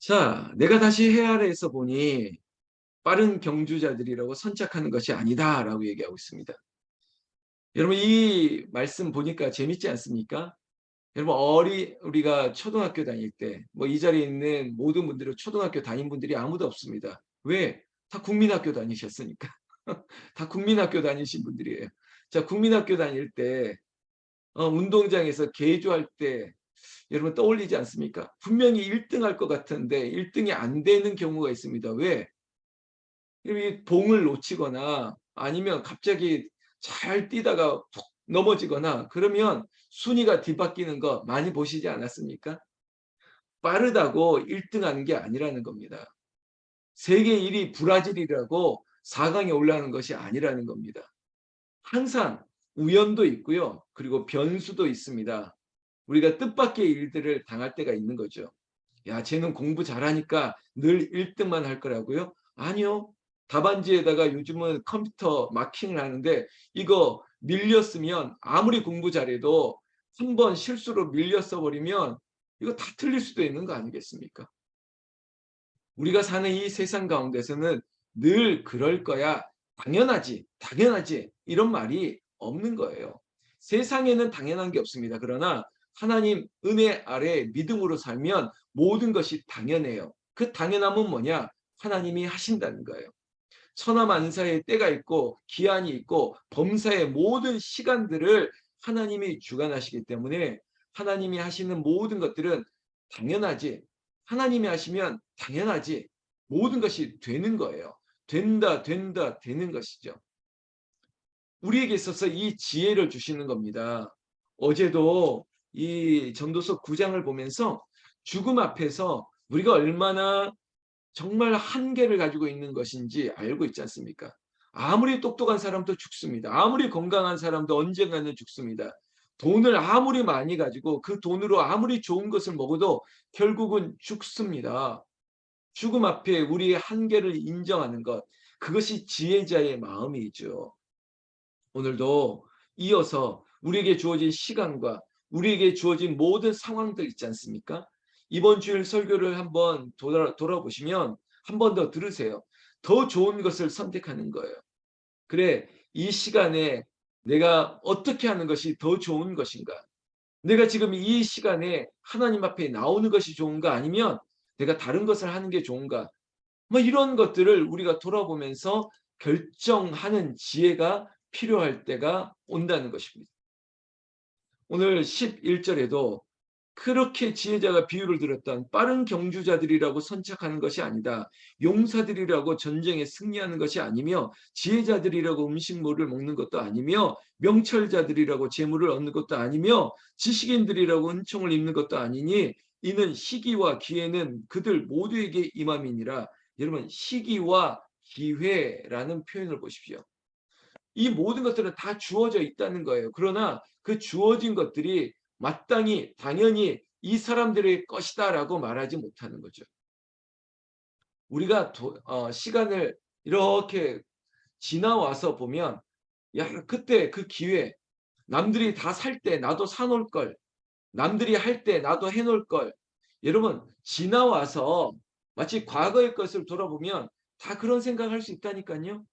자, 내가 다시 헤아려서 보니 빠른 경주자들이라고 선착하는 것이 아니다라고 얘기하고 있습니다. 여러분 이 말씀 보니까 재밌지 않습니까? 여러분 어리 우리가 초등학교 다닐 때 뭐 이 자리에 있는 모든 분들은 초등학교 다닌 분들이 아무도 없습니다. 왜? 다 국민학교 다니셨으니까. 다 국민학교 다니신 분들이에요. 자, 국민학교 다닐 때 어, 운동장에서 개주할 때 여러분 떠올리지 않습니까? 분명히 1등 할 것 같은데 1등이 안 되는 경우가 있습니다. 왜? 이 봉을 놓치거나 아니면 갑자기 잘 뛰다가 푹 넘어지거나 그러면 순위가 뒤바뀌는 거 많이 보시지 않았습니까? 빠르다고 1등 하는 게 아니라는 겁니다. 세계 1위 브라질이라고 4강에 올라가는 것이 아니라는 겁니다. 항상 우연도 있고요. 그리고 변수도 있습니다. 우리가 뜻밖의 일들을 당할 때가 있는 거죠. 야, 쟤는 공부 잘하니까 늘 1등만 할 거라고요? 아니요. 답안지에다가 요즘은 컴퓨터 마킹을 하는데 이거 밀렸으면 아무리 공부 잘해도 한 번 실수로 밀렸어 버리면 이거 다 틀릴 수도 있는 거 아니겠습니까? 우리가 사는 이 세상 가운데서는 늘 그럴 거야. 당연하지, 당연하지. 이런 말이 없는 거예요. 세상에는 당연한 게 없습니다. 그러나 하나님 은혜 아래 믿음으로 살면 모든 것이 당연해요. 그 당연함은 뭐냐? 하나님이 하신다는 거예요. 천하만사의 때가 있고 기한이 있고 범사의 모든 시간들을 하나님이 주관하시기 때문에 하나님이 하시는 모든 것들은 당연하지. 하나님이 하시면 당연하지. 모든 것이 되는 거예요. 된다, 된다, 되는 것이죠. 우리에게 있어서 이 지혜를 주시는 겁니다. 어제도 이 전도서 9장을 보면서 죽음 앞에서 우리가 얼마나 정말 한계를 가지고 있는 것인지 알고 있지 않습니까? 아무리 똑똑한 사람도 죽습니다. 아무리 건강한 사람도 언젠가는 죽습니다. 돈을 아무리 많이 가지고 그 돈으로 아무리 좋은 것을 먹어도 결국은 죽습니다. 죽음 앞에 우리의 한계를 인정하는 것, 그것이 지혜자의 마음이죠. 오늘도 이어서 우리에게 주어진 시간과 우리에게 주어진 모든 상황들 있지 않습니까? 이번 주일 설교를 한번 돌아, 돌아보시면 한 번 더 들으세요. 더 좋은 것을 선택하는 거예요. 그래, 이 시간에 내가 어떻게 하는 것이 더 좋은 것인가? 내가 지금 이 시간에 하나님 앞에 나오는 것이 좋은가? 아니면 내가 다른 것을 하는 게 좋은가? 뭐 이런 것들을 우리가 돌아보면서 결정하는 지혜가 필요할 때가 온다는 것입니다. 오늘 11절에도 그렇게 지혜자가 비유를 들었던 빠른 경주자들이라고 선착하는 것이 아니다. 용사들이라고 전쟁에 승리하는 것이 아니며 지혜자들이라고 음식물을 먹는 것도 아니며 명철자들이라고 재물을 얻는 것도 아니며 지식인들이라고 은총을 입는 것도 아니니 이는 시기와 기회는 그들 모두에게 임함이니라. 여러분 시기와 기회라는 표현을 보십시오. 이 모든 것들은 다 주어져 있다는 거예요. 그러나 그 주어진 것들이 마땅히 당연히 이 사람들의 것이다 라고 말하지 못하는 거죠. 우리가 도, 어, 시간을 이렇게 지나와서 보면 야 그때 그 기회 남들이 다 살 때 나도 사놓을 걸 남들이 할 때 나도 해놓을 걸 여러분 지나와서 마치 과거의 것을 돌아보면 다 그런 생각할 수 있다니까요.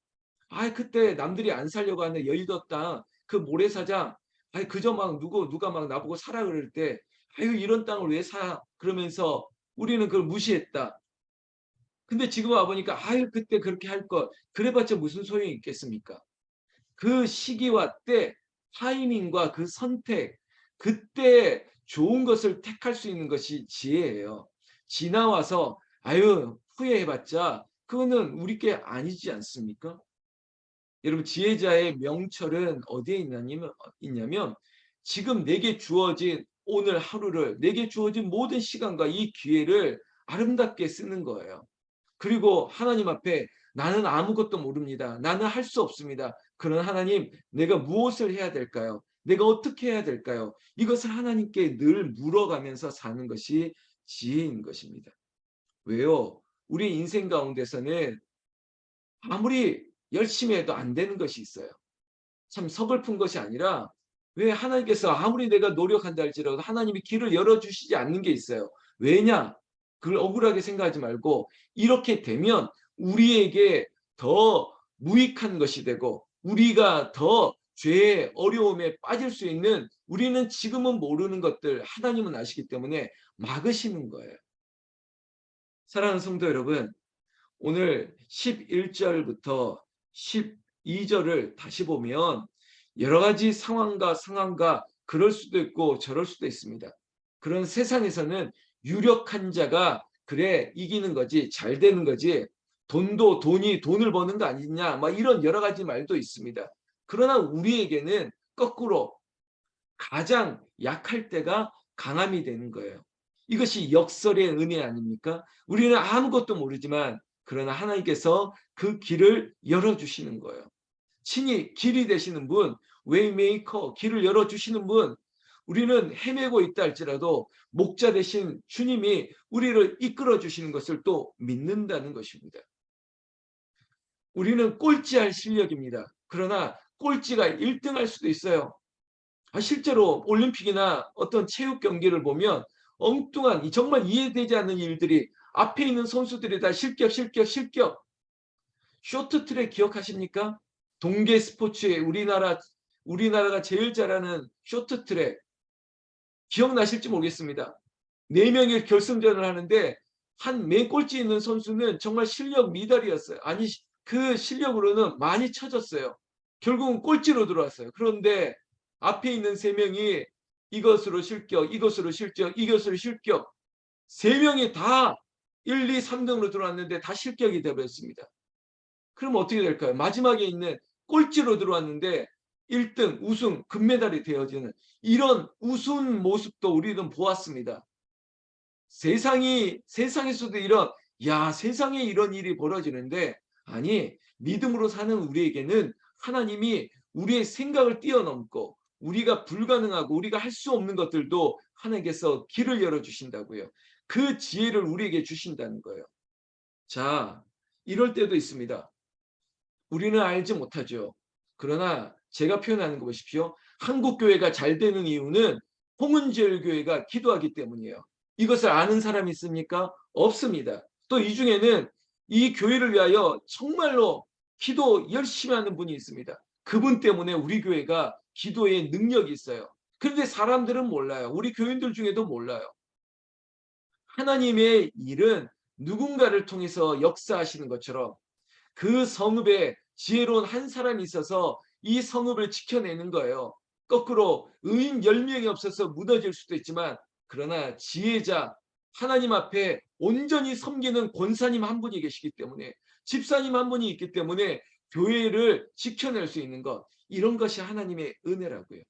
아 그때 남들이 안 살려고 하는 여의도 땅 그 모래사장 아니 그저 막 누구 누가 막 나보고 사라 그럴 때 아유 이런 땅을 왜 사? 그러면서 우리는 그걸 무시했다. 근데 지금 와 보니까 아유 그때 그렇게 할 것 그래봤자 무슨 소용이 있겠습니까? 그 시기와 때 타이밍과 그 선택 그때 좋은 것을 택할 수 있는 것이 지혜예요. 지나와서 아유 후회해봤자 그거는 우리 게 아니지 않습니까? 여러분 지혜자의 명철은 어디에 있냐면, 있냐면 지금 내게 주어진 오늘 하루를 내게 주어진 모든 시간과 이 기회를 아름답게 쓰는 거예요. 그리고 하나님 앞에 나는 아무것도 모릅니다. 나는 할 수 없습니다. 그런 하나님 내가 무엇을 해야 될까요? 내가 어떻게 해야 될까요? 이것을 하나님께 늘 물어가면서 사는 것이 지혜인 것입니다. 왜요? 우리 인생 가운데서는 아무리 열심히 해도 안 되는 것이 있어요. 참 서글픈 것이 아니라 왜 하나님께서 아무리 내가 노력한다 할지라도 하나님이 길을 열어주시지 않는 게 있어요. 왜냐? 그걸 억울하게 생각하지 말고 이렇게 되면 우리에게 더 무익한 것이 되고 우리가 더 죄의 어려움에 빠질 수 있는 우리는 지금은 모르는 것들 하나님은 아시기 때문에 막으시는 거예요. 사랑하는 성도 여러분, 오늘 11절부터 12절을 다시 보면 여러 가지 상황과 상황과 그럴 수도 있고 저럴 수도 있습니다. 그런 세상에서는 유력한 자가 그래 이기는 거지 잘 되는 거지 돈도 돈이 돈을 버는 거 아니냐 막 이런 여러 가지 말도 있습니다. 그러나 우리에게는 거꾸로 가장 약할 때가 강함이 되는 거예요. 이것이 역설의 은혜 아닙니까? 우리는 아무것도 모르지만 그러나 하나님께서 그 길을 열어주시는 거예요. 친히 길이 되시는 분, 웨이메이커, 길을 열어주시는 분, 우리는 헤매고 있다 할지라도 목자 되신 주님이 우리를 이끌어 주시는 것을 또 믿는다는 것입니다. 우리는 꼴찌할 실력입니다. 그러나 꼴찌가 1등할 수도 있어요. 아, 실제로 올림픽이나 어떤 체육 경기를 보면 엉뚱한 정말 이해되지 않는 일들이 앞에 있는 선수들이 다 실격 실격 실격 쇼트트랙 기억하십니까? 동계 스포츠에 우리나라 우리나라가 제일 잘하는 쇼트트랙 기억나실지 모르겠습니다. 네 명의 결승전을 하는데 한 맨 꼴찌 있는 선수는 정말 실력 미달이었어요. 아니 그 실력으로는 많이 쳐졌어요. 결국은 꼴찌로 들어왔어요. 그런데 앞에 있는 세 명이 이것으로 실격, 이것으로 실격, 이것으로 실격. 세 명이 다 1, 2, 3등으로 들어왔는데 다 실격이 되어버렸습니다. 그럼 어떻게 될까요? 마지막에 있는 꼴찌로 들어왔는데 1등 우승 금메달이 되어지는 이런 우스운 모습도 우리는 보았습니다. 세상이 세상에서도 이런 야 세상에 이런 일이 벌어지는데 아니 믿음으로 사는 우리에게는 하나님이 우리의 생각을 뛰어넘고 우리가 불가능하고 우리가 할 수 없는 것들도 하나님께서 길을 열어 주신다고요. 그 지혜를 우리에게 주신다는 거예요. 자, 이럴 때도 있습니다. 우리는 알지 못하죠. 그러나 제가 표현하는 거 보십시오. 한국 교회가 잘 되는 이유는 홍은지열 교회가 기도하기 때문이에요. 이것을 아는 사람이 있습니까? 없습니다. 또 이 중에는 이 교회를 위하여 정말로 기도 열심히 하는 분이 있습니다. 그분 때문에 우리 교회가 기도에 능력이 있어요. 그런데 사람들은 몰라요. 우리 교인들 중에도 몰라요. 하나님의 일은 누군가를 통해서 역사하시는 것처럼 그 성읍에 지혜로운 한 사람이 있어서 이 성읍을 지켜내는 거예요. 거꾸로 의인 10명이 없어서 무너질 수도 있지만 그러나 지혜자 하나님 앞에 온전히 섬기는 권사님 한 분이 계시기 때문에 집사님 한 분이 있기 때문에 교회를 지켜낼 수 있는 것 이런 것이 하나님의 은혜라고요.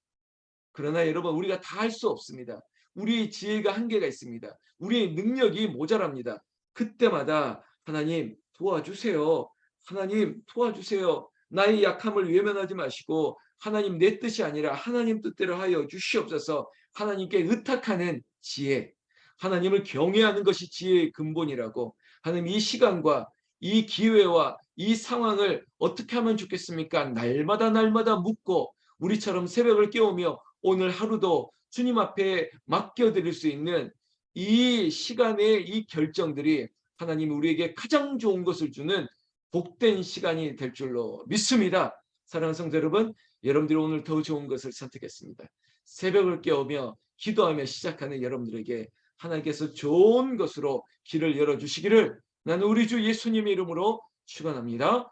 그러나 여러분 우리가 다 할 수 없습니다. 우리의 지혜가 한계가 있습니다. 우리의 능력이 모자랍니다. 그때마다 하나님 도와주세요. 하나님 도와주세요. 나의 약함을 외면하지 마시고 하나님 내 뜻이 아니라 하나님 뜻대로 하여 주시옵소서 하나님께 의탁하는 지혜 하나님을 경외하는 것이 지혜의 근본이라고 하나님 이 시간과 이 기회와 이 상황을 어떻게 하면 좋겠습니까? 날마다 날마다 묻고 우리처럼 새벽을 깨우며 오늘 하루도 주님 앞에 맡겨드릴 수 있는 이 시간의 이 결정들이 하나님 우리에게 가장 좋은 것을 주는 복된 시간이 될 줄로 믿습니다. 사랑하는 성도 여러분, 여러분들이 오늘 더 좋은 것을 선택했습니다. 새벽을 깨우며 기도하며 시작하는 여러분들에게 하나님께서 좋은 것으로 길을 열어주시기를 나는 우리 주 예수님의 이름으로 축원합니다.